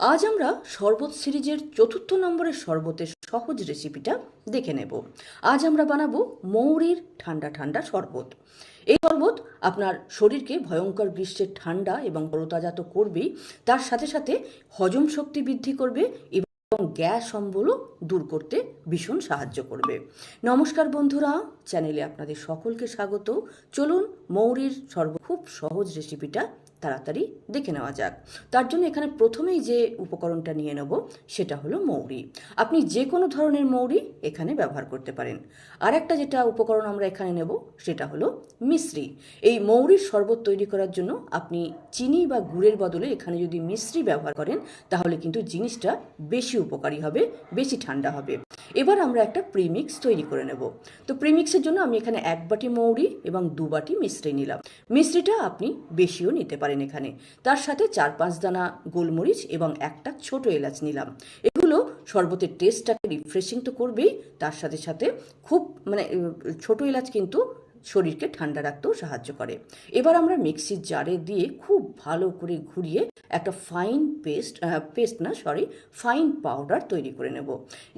আজ আমরা শরবত সিরিজের চতুর্থ নম্বরের শরবতের সহজ রেসিপিটা দেখে নেব। আজ আমরা বানাবো মৌরির ঠান্ডা ঠান্ডা শরবত। এই শরবত আপনার শরীরকে ভয়ঙ্কর গ্রীষ্মের ঠান্ডা এবং তরতাজা তো করবেই তার সাথে সাথে হজম শক্তি বৃদ্ধি করবে এবং গ্যাস অম্বলও দূর করতে ভীষণ সাহায্য করবে। নমস্কার বন্ধুরা, চ্যানেলে আপনাদের সকলকে স্বাগত। চলুন মৌরির সর্ব, খুব সহজ রেসিপিটা তাড়াতাড়ি দেখে নেওয়া যাক। তার জন্য এখানে প্রথমেই যে উপকরণটা নিয়ে নেব, সেটা হলো মৌরি। আপনি যে কোনো ধরনের মৌরি এখানে ব্যবহার করতে পারেন। আর একটা যেটা উপকরণ আমরা এখানে নেব, সেটা হলো মিশ্রি। এই মৌরির শরবত তৈরি করার জন্য আপনি চিনি বা গুড়ের বদলে এখানে যদি মিশ্রি ব্যবহার করেন, তাহলে কিন্তু জিনিসটা বেশি উপকারী হবে, বেশি ঠান্ডা হবে। এবার আমরা একটা প্রিমিক্স তৈরি করে নেব। তো প্রিমিক্সের জন্য আমি এখানে এক বাটি মৌরি এবং দু বাটি মিশ্রি নিলাম। মিশ্রিটা আপনি বেশিও নিতে পারেন এখানে। তার সাথে চার পাঁচ দানা গোলমরিচ এবং একটা ছোট এলাচ নিলাম। এগুলো শরবতের টেস্টটাকে রিফ্রেশিং তো করবেই, তার সাথে সাথে খুব মানে ছোট এলাচ কিন্তু শরীরকে ঠান্ডা রাখতেও সাহায্য করে। এবার আমরা মিক্সির জারে দিয়ে খুব ভালো করে ঘুরিয়ে একটা ফাইন পেস্ট পেস্ট না সরি ফাইন পাউডার তৈরি করে নেব।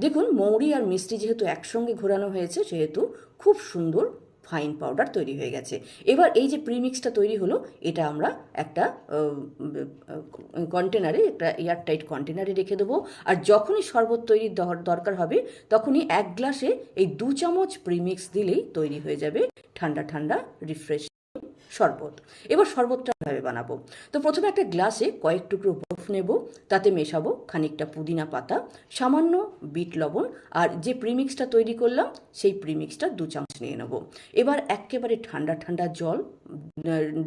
দেখুন, মৌরি আর মিষ্টি যেহেতু একসঙ্গে ঘোরানো হয়েছে, সেহেতু খুব সুন্দর ফাইন পাউডার তৈরি হয়ে গেছে। এবার এই যে প্রিমিক্সটা তৈরি হলো, এটা আমরা একটা কন্টেনারে একটা এয়ারটাইট কন্টেনারে রেখে দেবো। আর যখনই শরবত তৈরির দরকার হবে, তখনই এক গ্লাসে এই দু চামচ প্রিমিক্স দিলেই তৈরি হয়ে যাবে ঠান্ডা ঠান্ডা রিফ্রেশ শরবত। এবার শরবতটা ভাবে বানাবো? তো প্রথমে একটা গ্লাসে কয়েক টুকরো বরফ নেব, তাতে মেশাবো খানিকটা পুদিনা পাতা, সামান্য বিট লবণ, আর যে প্রিমিক্সটা তৈরি করলাম, সেই প্রিমিক্সটা দু চামচ নিয়ে নেব। এবার একেবারে ঠান্ডা ঠান্ডা জল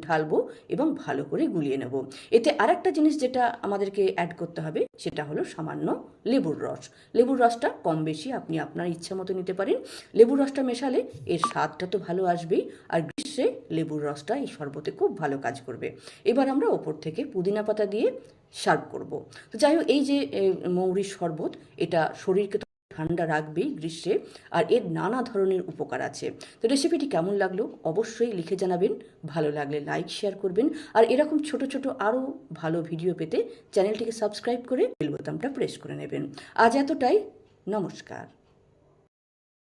ঢালবো এবং ভালো করে গুলিয়ে নেব। এতে আরেকটা জিনিস যেটা আমাদেরকে অ্যাড করতে হবে, সেটা হলো সামান্য লেবুর রস। লেবুর রসটা কম বেশি আপনি আপনার ইচ্ছা মতো নিতে পারেন। লেবুর রসটা মেশালে এর স্বাদটা তো ভালো আসবেই, আর গ্রীষ্মে লেবুর রসটা এই শরবতে খুব ভালো কাজ করবে। এবার আমরা ওপর থেকে পুদিনা পাতা দিয়ে সার্ভ করব। তো যাই হোক, এই যে মৌরির শরবত, এটা শরীরকে ঠান্ডা রাখবেই গ্রীষ্মে, আর এর নানা ধরনের উপকার আছে। তো রেসিপিটি কেমন লাগল অবশ্যই লিখে জানাবেন, ভালো লাগলে লাইক, শেয়ার করবেন, আর এরকম ছোট ছোট আরও ভালো ভিডিও পেতে চ্যানেলটিকে সাবস্ক্রাইব করে বেল বোতামটা প্রেস করে নেবেন। আজ এতটাই, নমস্কার।